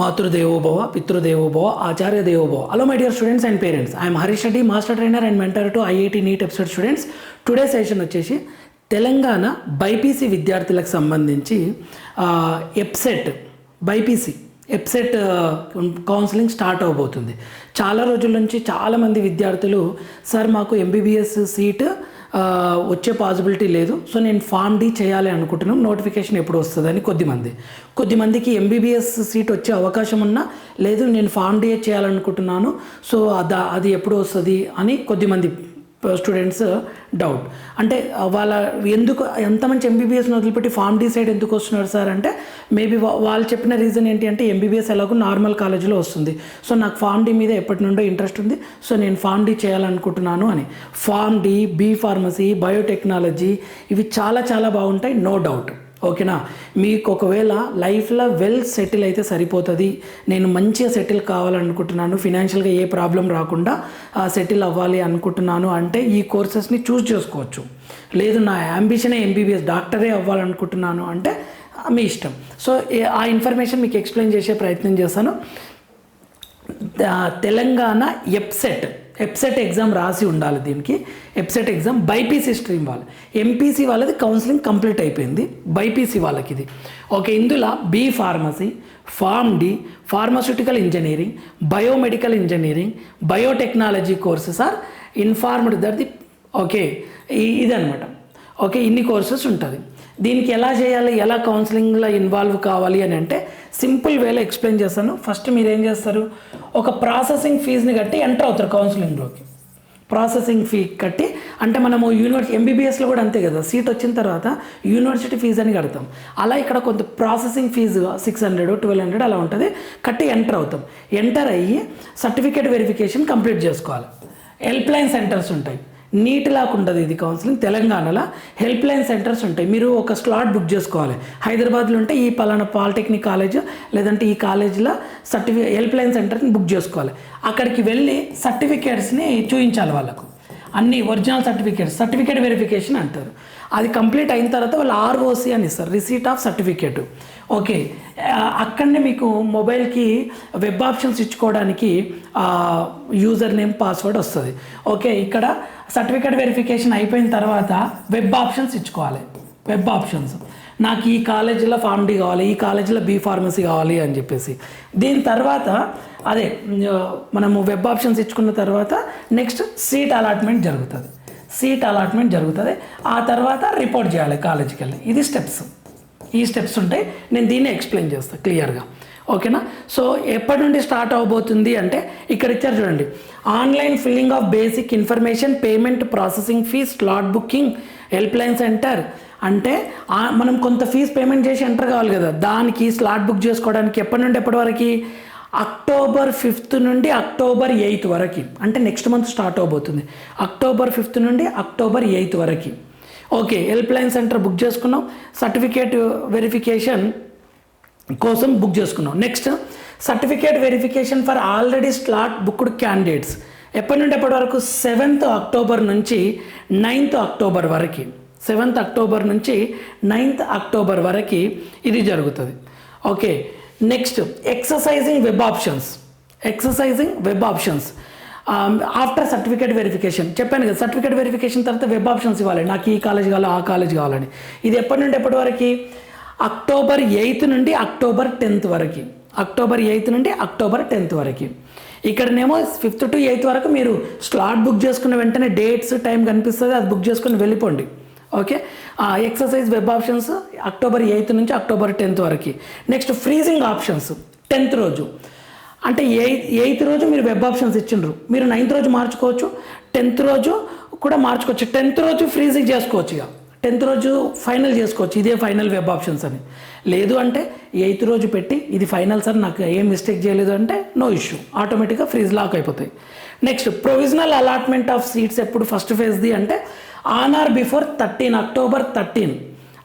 మాతృదేవోభవ పితృదేవోభవ ఆచార్య దేవోభవ hello my dear students and parents I'm Harish Reddy master trainer and mentor to IIT NEET episode students today session వచ్చేసి Telangana BiPC విద్యార్థులకు సంబంధించి EAPCET BiPC EAPCET counselling start అవబోతుంది. చాలా రోజుల నుంచి చాలామంది విద్యార్థులు సార్ మాకు ఎంబీబీఎస్ సీట్ వచ్చే పాసిబిలిటీ లేదు. సో నేను ఫామ్ డి చేయాలి అనుకుంటున్నాను నోటిఫికేషన్ ఎప్పుడు వస్తుందని కొద్దిమంది. కొద్దిమందికి ఎంబీబీఎస్ సీట్ వచ్చే అవకాశం ఉన్నా లేదు నేను ఫామ్ డీఏ చేయాలనుకుంటున్నాను. సో అది ఎప్పుడు వస్తుంది అని కొద్దిమంది స్టూడెంట్స్ డౌట్ uh, అంటే వాళ్ళ ఎందుకు ఎంతమంది ఎంబీబీఎస్ని వదిలిపెట్టి ఫామ్ డి సైడ్ ఎందుకు వస్తున్నారు సార్ అంటే మేబీ వాళ్ళు చెప్పిన రీజన్ ఏంటి అంటే ఎంబీబీఎస్ ఎలాగో నార్మల్ కాలేజీలో వస్తుంది. సో నాకు ఫామ్ డి మీద ఎప్పటి నుండో ఇంట్రెస్ట్ ఉంది. సో నేను ఫామ్ డి చేయాలనుకుంటున్నాను అని. Pharm D B pharmacy biotechnology ఇవి చాలా చాలా బాగుంటాయి నో డౌట్ ఓకేనా? మీకు ఒకవేళ లైఫ్లో వెల్ సెటిల్ అయితే సరిపోతుంది. నేను మంచిగా సెటిల్ కావాలనుకుంటున్నాను. ఫినాన్షియల్గా ఏ ప్రాబ్లం రాకుండా సెటిల్ అవ్వాలి అనుకుంటున్నాను అంటే ఈ కోర్సెస్ని చూస్ చేసుకోవచ్చు. లేదు నా అంబిషనే ఎంబీబీఎస్ డాక్టరే అవ్వాలనుకుంటున్నాను అంటే మీ ఇష్టం. సో ఆ ఇన్ఫర్మేషన్ మీకు ఎక్స్ప్లెయిన్ చేసే ప్రయత్నం చేస్తాను. తెలంగాణ ఎప్సెట్ ఎప్సెట్ ఎగ్జామ్ రాసి ఉండాలి దీనికి. ఎప్సెట్ ఎగ్జామ్ బైపీసీ స్ట్రీమ్ వాళ్ళు ఎంపీసీ వాళ్ళది కౌన్సిలింగ్ కంప్లీట్ అయిపోయింది. బైపీసీ వాళ్ళకి ఇది. ఓకే ఇందులో B pharmacy Pharm D pharmaceutical engineering biomedical engineering biotechnology courses are informed that the okay ఇదనమాట ఓకే ఇన్ని కోర్సెస్ ఉంటుంది. దీనికి ఎలా చేయాలి ఎలా కౌన్సిలింగ్లో ఇన్వాల్వ్ కావాలి అని అంటే సింపుల్ వేలో ఎక్స్ప్లెయిన్ చేస్తాను. ఫస్ట్ మీరు ఏం చేస్తారు? ఒక ప్రాసెసింగ్ ఫీజుని కట్టి ఎంటర్ అవుతారు కౌన్సిలింగ్లోకి ప్రాసెసింగ్ ఫీ కట్టి అంటే మనము యూనివర్సిటీ ఎంబీబీఎస్లో కూడా అంతే కదా సీట్ వచ్చిన తర్వాత యూనివర్సిటీ ఫీజు అని కడతాం. అలా ఇక్కడ కొంత processing fee six hundred twelve hundred అలా ఉంటుంది. కట్టి ఎంటర్ అవుతాం. ఎంటర్ అయ్యి సర్టిఫికేట్ వెరిఫికేషన్ కంప్లీట్ చేసుకోవాలి. హెల్ప్ లైన్ సెంటర్స్ ఉంటాయి. నీట్ లాగా ఉంటుంది ఇది కౌన్సిలింగ్ తెలంగాణలో హెల్ప్ లైన్ సెంటర్స్ ఉంటాయి. మీరు ఒక స్లాట్ బుక్ చేసుకోవాలి. హైదరాబాద్లో ఉంటే ఈ పలానా పాలిటెక్నిక్ కాలేజ్ లేదంటే ఈ కాలేజీలో సర్టిఫి హెల్ప్ లైన్ సెంటర్ని బుక్ చేసుకోవాలి. అక్కడికి వెళ్ళి సర్టిఫికేట్స్ని చూపించాలి వాళ్ళకు. అన్ని ఒరిజినల్ సర్టిఫికేట్స్ సర్టిఫికేట్ వెరిఫికేషన్ అంటారు. అది కంప్లీట్ అయిన తర్వాత వాళ్ళు ఆర్ఓసి అని ఇస్తారు. Receipt of certificate okay. అక్కడనే మీకు మొబైల్కి వెబ్ ఆప్షన్స్ ఇచ్చుకోవడానికి యూజర్ నేమ్ పాస్వర్డ్ వస్తుంది. ఓకే ఇక్కడ సర్టిఫికేట్ వెరిఫికేషన్ అయిపోయిన తర్వాత వెబ్ ఆప్షన్స్ ఇచ్చుకోవాలి. Web options. నాకు ఈ కాలేజీలో ఫార్మడీ కావాలి ఈ కాలేజీలో బీ ఫార్మసీ కావాలి అని చెప్పేసి. దీని తర్వాత అదే మనము వెబ్ ఆప్షన్స్ ఇచ్చుకున్న తర్వాత నెక్స్ట్ సీట్ అలాట్మెంట్ జరుగుతుంది. సీట్ అలాట్మెంట్ జరుగుతుంది. ఆ తర్వాత రిపోర్ట్ చేయాలి కాలేజీకి వెళ్ళి. ఇది స్టెప్స్. ఈ స్టెప్స్ ఉంటాయి. నేను దీన్ని ఎక్స్ప్లెయిన్ చేస్తాను క్లియర్గా. ఓకేనా? సో ఎప్పటి నుండి స్టార్ట్ అవబోతుంది అంటే ఇక్కడ ఇచ్చారు చూడండి. Online filling of basic information payment processing fee slot booking helpline centre. అంటే మనం కొంత ఫీజు పేమెంట్ చేసి ఎంటర్ కావాలి కదా. దానికి స్లాట్ బుక్ చేసుకోవడానికి ఎప్పటి నుండి ఎప్పటి వరకు? అక్టోబర్ ఫిఫ్త్ నుండి అక్టోబర్ ఎయిత్ వరకు. అంటే నెక్స్ట్ మంత్ స్టార్ట్ అవబోతుంది. అక్టోబర్ ఫిఫ్త్ నుండి అక్టోబర్ ఎయిత్ వరకు. Okay help line centre book చేసుకున్నాం. సర్టిఫికేట్ వెరిఫికేషన్ కోసం బుక్ చేసుకున్నాం. Next certificate verification for already slot booked candidates ఎప్పటి నుండి ఎప్పటి వరకు? సెవెంత్ అక్టోబర్ నుంచి నైన్త్ అక్టోబర్ వరకు. సెవెంత్ అక్టోబర్ నుంచి నైన్త్ అక్టోబర్ వరకు ఇది జరుగుతుంది. Okay next exercising web options exercising web options after certificate verification చెప్పాను కదా సర్టిఫికేట్ వెరిఫికేషన్ తర్వాత వెబ్ ఆప్షన్స్ ఇవ్వాలి. నాకు ఈ కాలేజ్ కావాలి ఆ కాలేజ్ కావాలని. ఇది ఎప్పటి నుండి ఎప్పటి వరకు? అక్టోబర్ ఎయిత్ నుండి అక్టోబర్ టెన్త్ వరకు. అక్టోబర్ ఎయిత్ నుండి అక్టోబర్ టెన్త్ వరకు. ఇక్కడనేమో ఫిఫ్త్ టు ఎయిత్ వరకు మీరు స్లాట్ బుక్ చేసుకున్న వెంటనే డేట్స్ టైం కనిపిస్తుంది అది బుక్ చేసుకుని వెళ్ళిపోండి. Okay exercise web options October eighth నుంచి అక్టోబర్ టెన్త్ వరకు. నెక్స్ట్ ఫ్రీజింగ్ ఆప్షన్స్ టెన్త్ రోజు. అంటే ఎయిత్ ఎయిత్ రోజు మీరు వెబ్ ఆప్షన్స్ ఇచ్చిండ్రు. మీరు నైన్త్ రోజు మార్చుకోవచ్చు టెన్త్ రోజు కూడా మార్చుకోవచ్చు. టెన్త్ రోజు ఫ్రీజింగ్ చేసుకోవచ్చు ఇక. టెన్త్ రోజు ఫైనల్ చేసుకోవచ్చు. ఇదే ఫైనల్ వెబ్ ఆప్షన్స్ అని. లేదు అంటే ఎయిత్ రోజు పెట్టి ఇది ఫైనల్ సార్ నాకు ఏం మిస్టేక్ చేయలేదు అంటే నో ఇష్యూ. ఆటోమేటిక్గా ఫ్రీజ్ లాక్ అయిపోతాయి. Next provisional allotment of seats ఎప్పుడు ఫస్ట్ ఫేజ్ది అంటే on or before thirteen October thirteen.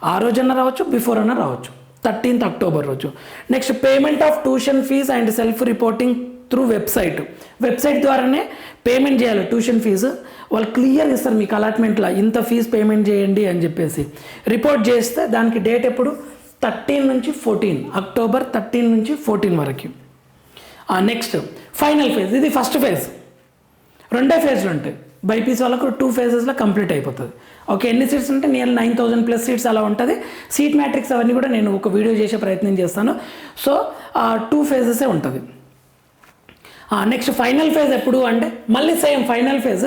ఆ రోజన్నా రావచ్చు బిఫోర్ అన్న రావచ్చు. థర్టీన్త్ అక్టోబర్ రోజు. Next payment of tuition fee and self reporting through website website ద్వారానే పేమెంట్ చేయాలి ట్యూషన్ ఫీజు వాళ్ళు క్లియర్ ఇస్తారు మీకు అలాట్మెంట్లో ఇంత ఫీజు పేమెంట్ చేయండి అని చెప్పేసి. రిపోర్ట్ చేస్తే దానికి డేట్ ఎప్పుడు? థర్టీన్ నుంచి ఫోర్టీన్ అక్టోబర్ థర్టీన్ నుంచి ఫోర్టీన్ వరకు. నెక్స్ట్ ఫైనల్ ఫేజ్ ఇది ఫస్ట్ ఫేజ్ రెండే ఫేజ్లు ఉంటాయి. బైపీసీ వాళ్ళకు టూ ఫేజెస్లో కంప్లీట్ అయిపోతుంది. ఓకే ఎన్ని సీట్స్ ఉంటే near nine thousand plus seats అలా ఉంటుంది. సీట్ మ్యాట్రిక్స్ అవన్నీ కూడా నేను ఒక వీడియో చేసే ప్రయత్నం చేస్తాను. సో టూ ఫేజెసే ఉంటుంది. నెక్స్ట్ ఫైనల్ ఫేజ్ ఎప్పుడు అంటే మళ్ళీ same final phase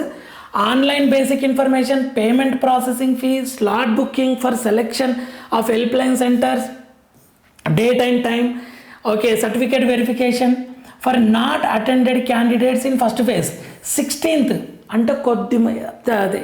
online basic information payment processing fee slot booking for selection of helpline centres date and time okay certificate verification for not attended candidates in first phase sixteenth అంటే కొద్ది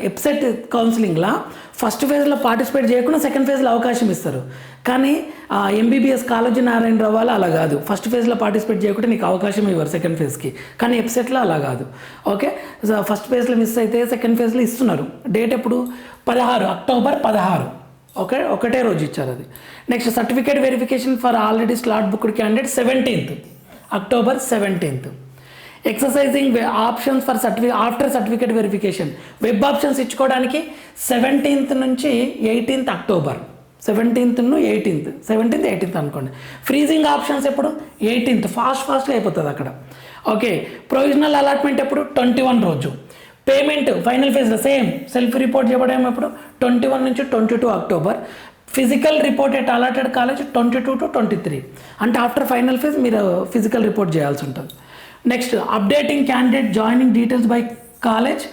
ఎప్సెట్ కౌన్సిలింగ్లో first ఫేజ్లో పార్టిసిపేట్ చేయకుండా second ఫేజ్లో అవకాశం ఇస్తారు. కానీ ఎంబీబీఎస్ కాలేజీ నారాయణరావు వాళ్ళు అలా కాదు. ఫస్ట్ ఫేజ్లో పార్టిసిపేట్ చేయకుండా నీకు అవకాశం ఇవ్వరు సెకండ్ ఫేజ్కి. కానీ వెబ్సైట్లో అలా కాదు. ఓకే? ఫస్ట్ ఫేజ్లో మిస్ అయితే సెకండ్ ఫేజ్లో ఇస్తున్నారు. డేట్ ఎప్పుడు? పదహారు అక్టోబర్ పదహారు. ఓకే? ఒకటే రోజు ఇచ్చారు అది. Next certificate verification for already slot booked candidate seventeenth. October seventeenth. Exercising options for certificate after certificate verification web options ఇచ్చుకోవడానికి seventeenth నుంచి eighteenth October seventeenth eighteenth seventeenth eighteenth అనుకోండి. ఫ్రీజింగ్ ఆప్షన్స్ ఎప్పుడు? Eighteenth fast ఫాస్ట్గా అయిపోతుంది అక్కడ. Okay provisional allotment ఎప్పుడు? Twenty one రోజు payment final ఫేజ్లో same self report చేయడం ఎప్పుడు? ట్వంటీ వన్ నుంచి twenty two October physical report at allotted college twenty two to twenty three అంటే ఆఫ్టర్ ఫైనల్ ఫేజ్ మీరు ఫిజికల్ రిపోర్ట్ చేయాల్సి ఉంటుంది. Next updating candidate joining details by college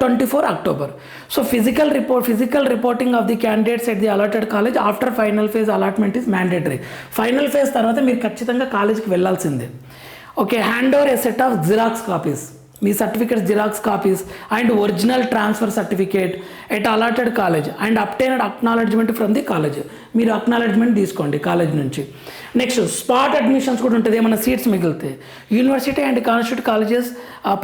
twenty four October so physical report physical reporting of the candidates at the allotted college after final phase allotment is mandatory final phase తర్వాత మీరు ఖచ్చితంగా కాలేజ్కి వెళ్ళాల్సిందే okay hand over a set of xerox copies me certificates xerox copies and original transfer certificate at allotted college and obtained acknowledgement from the college మీరు acknowledgement తీసుకోండి college నుంచి. Next spot admissions కూడా ఉంటుంది. ఏమైనా సీట్స్ మిగిలితే. University and constituent colleges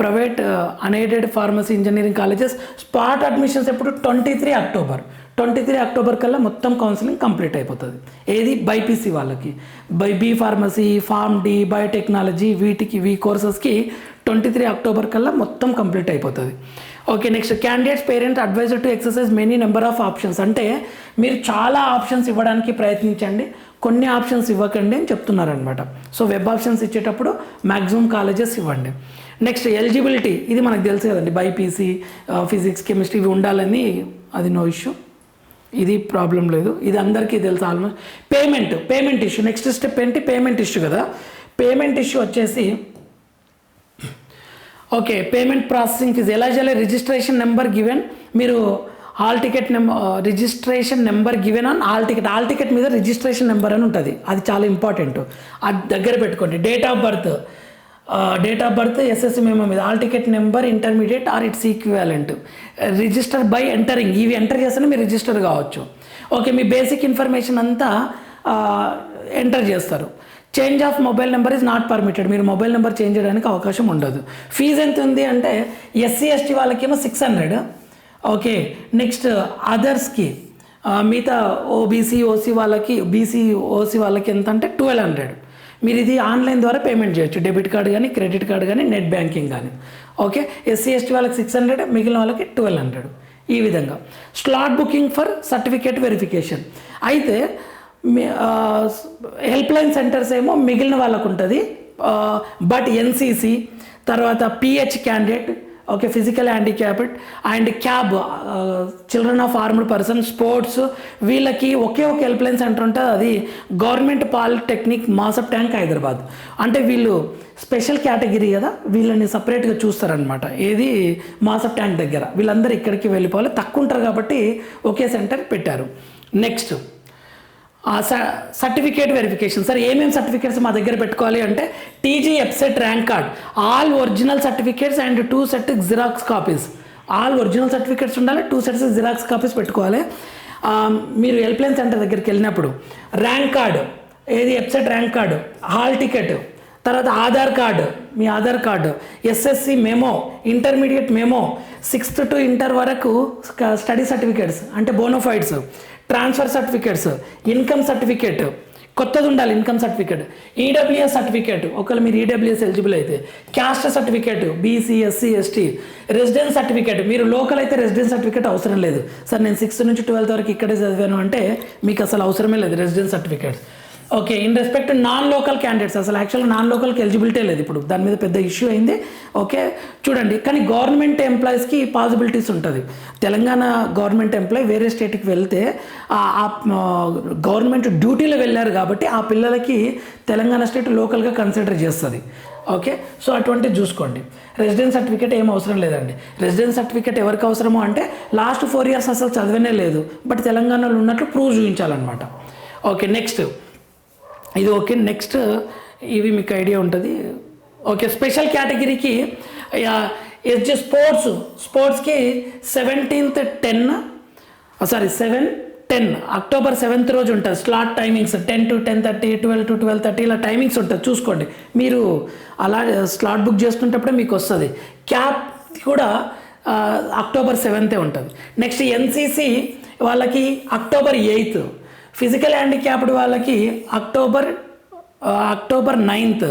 private unaided pharmacy engineering colleges spot admissions ఎప్పుడు twenty three October twenty three October కల్లా మొత్తం కౌన్సిలింగ్ కంప్లీట్ అయిపోతుంది. ఏది? బైపీసీ వాళ్ళకి. By B pharmacy Pharm D biotechnology వీటికి వీ కోర్సెస్కి ట్వంటీ త్రీ అక్టోబర్ కల్లా మొత్తం కంప్లీట్ అయిపోతుంది. Okay next candidates parent advisor to exercise many number of options అంటే మీరు చాలా ఆప్షన్స్ ఇవ్వడానికి ప్రయత్నించండి. కొన్ని ఆప్షన్స్ ఇవ్వకండి అని చెప్తున్నారనమాట సో వెబ్ ఆప్షన్స్ ఇచ్చేటప్పుడు మ్యాక్సిమం కాలేజెస్ ఇవ్వండి. Next eligibility. ఇది మనకు తెలుసు కదండి. బైపీసీ ఫిజిక్స్ కెమిస్ట్రీ ఇవి ఉండాలని అది నో ఇష్యూ. ఇది ప్రాబ్లం లేదు. ఇది అందరికీ తెలుసు almost. Payment payment issue. Next step ఏంటి? పేమెంట్ ఇష్యూ కదా. పేమెంట్ ఇష్యూ వచ్చేసి ఓకే పేమెంట్ ప్రాసెసింగ్ ఫీజ్. ఎలా చేయాలి? Registration number given. మీరు hall ticket number registration number given on hall ticket. Hall ticket మీద రిజిస్ట్రేషన్ నెంబర్ అని ఉంటుంది. అది చాలా ఇంపార్టెంట్. అది దగ్గర పెట్టుకోండి. Date of birth date of birth SSC memo మీద. Hall ticket number intermediate or its equivalent register by entering. ఇవి ఎంటర్ చేస్తేనే మీరు రిజిస్టర్ కావచ్చు. ఓకే మీ బేసిక్ ఇన్ఫర్మేషన్ అంతా ఎంటర్ చేస్తారు. Change of mobile number is not permitted మీరు mobile number change చేయడానికి అవకాశం ఉండదు. ఫీజు ఎంత ఉంది అంటే ఎస్సీ ఎస్టీ వాళ్ళకేమో సిక్స్ హండ్రెడ్ ఓకే నెక్స్ట్ అదర్స్కి మిగతా ఓబీసీ ఓసీ వాళ్ళకి బీసీ ఓసీ వాళ్ళకి ఎంత అంటే ట్వెల్వ్ హండ్రెడ్. మీరు ఇది ఆన్లైన్ ద్వారా పేమెంట్ చేయొచ్చు. డెబిట్ కార్డ్ కానీ క్రెడిట్ కార్డ్ కానీ నెట్ బ్యాంకింగ్ కానీ ఓకే ఎస్సీ ఎస్టీ వాళ్ళకి సిక్స్ హండ్రెడ్ మిగిలిన వాళ్ళకి ట్వెల్వ్ హండ్రెడ్. ఈ విధంగా. Slot booking for certificate verification. అయితే హెల్ప్ లైన్ సెంటర్స్ ఏమో మిగిలిన వాళ్ళకు ఉంటుంది బట్ ఎన్సీసీ తర్వాత PH candidate okay physical handicapped and CAP children of armed person sports వీళ్ళకి ఒకే ఒక హెల్ప్ లైన్ సెంటర్ ఉంటుంది. అది గవర్నమెంట్ పాలిటెక్నిక్ మాసప్ ట్యాంక్ హైదరాబాద్. అంటే వీళ్ళు స్పెషల్ కేటగిరీ కదా వీళ్ళని సపరేట్గా చూస్తారనమాట ఏది? మాసప్ ట్యాంక్ దగ్గర. వీళ్ళందరూ ఇక్కడికి వెళ్ళిపోవాలి. తక్కువ ఉంటారు కాబట్టి ఒకే సెంటర్ పెట్టారు. నెక్స్ట్ సర్టిఫికేట్ వెరిఫికేషన్ సార్ ఏమేమి సర్టిఫికేట్స్ మా దగ్గర పెట్టుకోవాలి అంటే TG EAPCET rank card. All original certificates and two set xerox copies. All original certificates ఉండాలి టూ సెట్స్ జిరాక్స్ కాపీస్ పెట్టుకోవాలి. మీరు హెల్ప్లైన్ సెంటర్ దగ్గరికి వెళ్ళినప్పుడు ర్యాంక్ కార్డు ఏది website rank card hall ticket తర్వాత Aadhaar card me Aadhaar card SSC memo intermediate memo sixth to inter వరకు study certificates అంటే bonafides transfer certificates income certificate కొత్తది ఉండాలి ఇన్కమ్ సర్టిఫికేట్ ఈడబ్ల్యూఎస్ సర్టిఫికేట్ ఒకవేళ మీరు ఈడబ్ల్యూఎస్ ఎలిజిబుల్ అయితే. Caste certificate BC SC ST residence certificate మీరు local అయితే residence certificate అవసరం లేదు. సార్ నేను సిక్స్త్ నుంచి ట్వెల్త్ వరకు ఇక్కడే చదివాను అంటే మీకు అసలు అవసరమే లేదు residence certificate okay in respect non local candidates అసలు యాక్చువల్గా నాన్ లోకల్కి ఎలిజిబిలిటీ లేదు ఇప్పుడు. దాని మీద పెద్ద ఇష్యూ అయింది. ఓకే చూడండి కానీ గవర్నమెంట్ ఎంప్లాయీస్కి పాసిబిలిటీస్ ఉంటుంది. తెలంగాణ గవర్నమెంట్ ఎంప్లాయీ వేరే స్టేట్కి వెళ్తే ఆ గవర్నమెంట్ డ్యూటీలో వెళ్ళారు కాబట్టి ఆ పిల్లలకి తెలంగాణ స్టేట్ లోకల్గా కన్సిడర్ చేస్తుంది. ఓకే సో అటువంటి చూసుకోండి. రెసిడెన్స్ సర్టిఫికేట్ ఏం అవసరం లేదండి. రెసిడెన్స్ సర్టిఫికేట్ ఎవరికి అవసరమో అంటే లాస్ట్ ఫోర్ ఇయర్స్ అసలు చదివనే లేదు. బట్ తెలంగాణలో ఉన్నట్లు ప్రూవ్ చూపించాలన్నమాట. ఓకే నెక్స్ట్ ఇది ఓకే నెక్స్ట్ ఇవి మీకు ఐడియా ఉంటుంది. ఓకే స్పెషల్ కేటగిరీకి SG sports స్పోర్ట్స్కి seventeenth ten sorry seven ten October seventh రోజు ఉంటుంది slot timings ten to ten thirty twelve to twelve thirty ఇలా టైమింగ్స్ ఉంటుంది చూసుకోండి. మీరు అలా స్లాట్ బుక్ చేస్తుంటప్పుడే మీకు వస్తుంది. క్యాప్ కూడా అక్టోబర్ సెవెంతే ఉంటుంది. నెక్స్ట్ ఎన్సీసీ వాళ్ళకి అక్టోబర్ ఎయిత్. ఫిజికల్ హ్యాండిక్యాప్డ్ వాళ్ళకి October October ninth.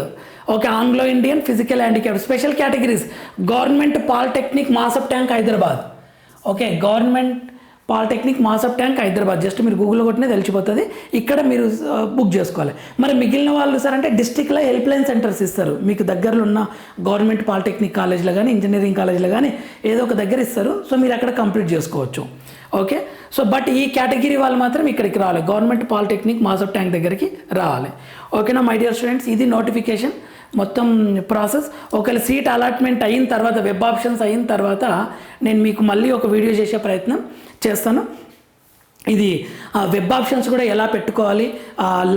Okay Anglo Indian physical handicap special categories. Government polytechnic Masab Tank Hyderabad. Okay government polytechnic Masab Tank Hyderabad. Just మీరు గూగుల్లో కొట్టినా తెలిసిపోతుంది. ఇక్కడ మీరు బుక్ చేసుకోవాలి. మరి మిగిలిన వాళ్ళు సార్ అంటే డిస్టిక్లో హెల్ప్ లైన్ సెంటర్స్ ఇస్తారు. మీకు దగ్గరలో ఉన్న గవర్నమెంట్ పాలిటెక్నిక్ కాలేజ్లో కానీ ఇంజనీరింగ్ కాలేజ్లో కానీ ఏదో ఒక దగ్గర ఇస్తారు. సో మీరు అక్కడ కంప్లీట్ చేసుకోవచ్చు. ఓకే? సో బట్ ఈ కేటగిరీ వాళ్ళు మాత్రం ఇక్కడికి రావాలి గవర్నమెంట్ పాలిటెక్నిక్ మాసప్ ట్యాంక్ దగ్గరికి రావాలి ఓకేనా మై డియర్ స్టూడెంట్స్? ఇది నోటిఫికేషన్ మొత్తం ప్రాసెస్. ఒకవేళ సీట్ అలాట్మెంట్ అయిన తర్వాత వెబ్ ఆప్షన్స్ అయిన తర్వాత నేను మీకు మళ్ళీ ఒక వీడియో చేసే ప్రయత్నం చేస్తాను. ఇది ఆ, వెబ్ ఆప్షన్స్ కూడా ఎలా పెట్టుకోవాలి?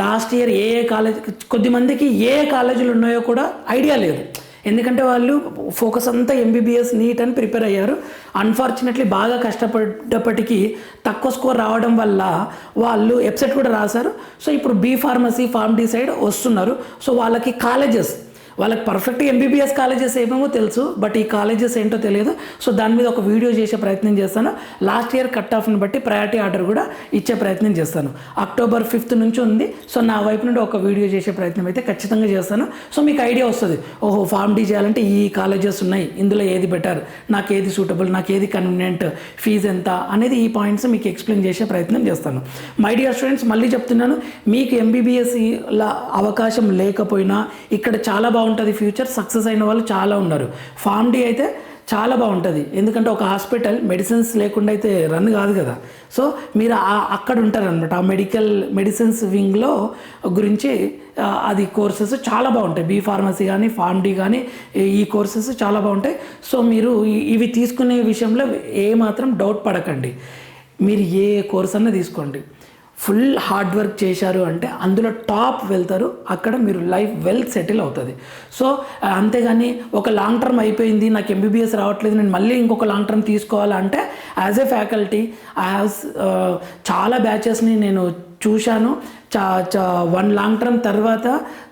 లాస్ట్ ఇయర్ ఏ ఏ కాలేజ్ కొద్దిమందికి ఏ ఏ కాలేజీలు ఉన్నాయో కూడా ఐడియా లేదు. ఎందుకంటే వాళ్ళు ఫోకస్ అంతా ఎంబీబీఎస్ నీట్ అని ప్రిపేర్ అయ్యారు. అన్ఫార్చునేట్లీ బాగా కష్టపడ్డప్పటికీ తక్కువ స్కోర్ రావడం వల్ల వాళ్ళు వెబ్సైట్ కూడా రాశారు. సో ఇప్పుడు B pharmacy Pharm D side వస్తున్నారు. సో వాళ్ళకి కాలేజెస్ వాళ్ళకి పర్ఫెక్ట్ ఎంబీబీఎస్ కాలేజెస్ ఏమేమో తెలుసు బట్ ఈ కాలేజెస్ ఏంటో తెలియదు. సో దాని మీద ఒక వీడియో చేసే ప్రయత్నం చేస్తాను. లాస్ట్ ఇయర్ కట్ ఆఫ్ని బట్టి ప్రయారిటీ ఆర్డర్ కూడా ఇచ్చే ప్రయత్నం చేస్తాను. అక్టోబర్ ఫిఫ్త్ నుంచి ఉంది. సో నా వైపు నుండి ఒక వీడియో చేసే ప్రయత్నం అయితే ఖచ్చితంగా చేస్తాను. సో మీకు ఐడియా వస్తుంది. ఓహో ఫార్మ్ డీ చేయాలంటే ఈ కాలేజెస్ ఉన్నాయి. ఇందులో ఏది బెటర్ నాకు ఏది సూటబుల్ నాకు ఏది కన్వీనియంట్ ఫీజు ఎంత? అనేది ఈ పాయింట్స్ మీకు ఎక్స్ప్లెయిన్ చేసే ప్రయత్నం చేస్తాను. మై డియర్ స్టూడెంట్స్ మళ్ళీ చెప్తున్నాను. మీకు ఎంబీబీఎస్ అవకాశం లేకపోయినా ఇక్కడ చాలా బాగుంది బాగుంటుంది ఫ్యూచర్ సక్సెస్ అయిన వాళ్ళు చాలా ఉన్నారు. ఫామ్ డి అయితే చాలా బాగుంటుంది. ఎందుకంటే ఒక హాస్పిటల్ మెడిసిన్స్ లేకుండా అయితే రన్ కాదు కదా. సో మీరు అక్కడ ఉంటారనమాట ఆ మెడికల్ మెడిసిన్స్ వింగ్లో గురించి అది కోర్సెస్ చాలా బాగుంటాయి. బీ ఫార్మసీ కానీ ఫార్మ్ డి కానీ ఈ- కోర్సెస్ చాలా బాగుంటాయి. సో మీరు ఇవి తీసుకునే విషయంలో ఏ మాత్రం డౌట్ పడకండి. మీరు ఏ కోర్స్ అన్నా తీసుకోండి. ఫుల్ హార్డ్ వర్క్ చేశారు అంటే అందులో టాప్ వెళ్తారు అక్కడ మీరు లైఫ్ వెల్ సెటిల్ అవుతుంది. సో అంతేగాని ఒక లాంగ్ టర్మ్ అయిపోయింది నాకు ఎంబీబీఎస్ రావట్లేదు నేను మళ్ళీ ఇంకొక లాంగ్ టర్మ్ తీసుకోవాలంటే యాజ్ ఏ ఫ్యాకల్టీ యాజ్ చాలా బ్యాచెస్ని నేను చూశాను. చా చా వన్ లాంగ్ టర్మ్ తర్వాత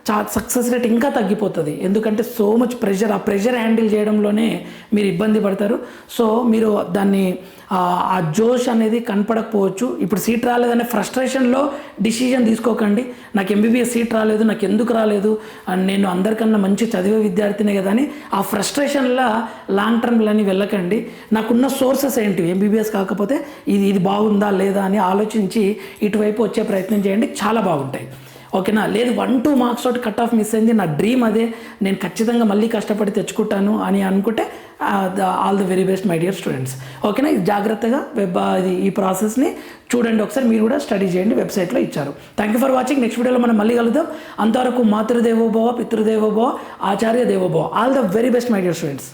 చా సక్సెస్ రేట్ ఇంకా తగ్గిపోతుంది. ఎందుకంటే సో మచ్ ప్రెషర్ ఆ ప్రెషర్ హ్యాండిల్ చేయడంలోనే మీరు ఇబ్బంది పడతారు. సో మీరు దాన్ని ఆ జోష్ అనేది కనపడకపోవచ్చు. ఇప్పుడు సీట్ రాలేదనే ఫ్రస్ట్రేషన్లో డిసిజన్ తీసుకోకండి. నాకు ఎంబీబీఎస్ సీట్ రాలేదు నాకు ఎందుకు రాలేదు? నేను అందరికన్నా మంచి చదివే విద్యార్థినే కదా అని ఆ ఫ్రస్ట్రేషన్లో లాంగ్ టర్మ్లని వెళ్ళకండి. నాకున్న సోర్సెస్ ఏంటి? ఎంబీబీఎస్ కాకపోతే ఇది ఇది బాగుందా లేదా అని ఆలోచించి ఇటువైపు వచ్చే ప్రయత్నం చేయండి. చాలా బాగుంటాయి. ఓకేనా? లేదు వన్ టూ మార్క్స్ తోటి కట్ ఆఫ్ మిస్ అయింది. నా డ్రీమ్ అదే. నేను ఖచ్చితంగా మళ్ళీ కష్టపడి తెచ్చుకుంటాను అని అనుకుంటే all the very best my dear students ఓకేనా? ఇది జాగ్రత్తగా వెబ్ ఇది ఈ ప్రాసెస్ని చూడండి. ఒకసారి మీరు కూడా స్టడీ చేయండి. వెబ్సైట్లో ఇచ్చారు. Thank you for watching next వీడియోలో మనం మళ్ళీ కలుద్దాం. అంతవరకు మాతృదేవోభవ పితృదేవోభవ ఆచార్య దేవోభవ. All the very best my dear students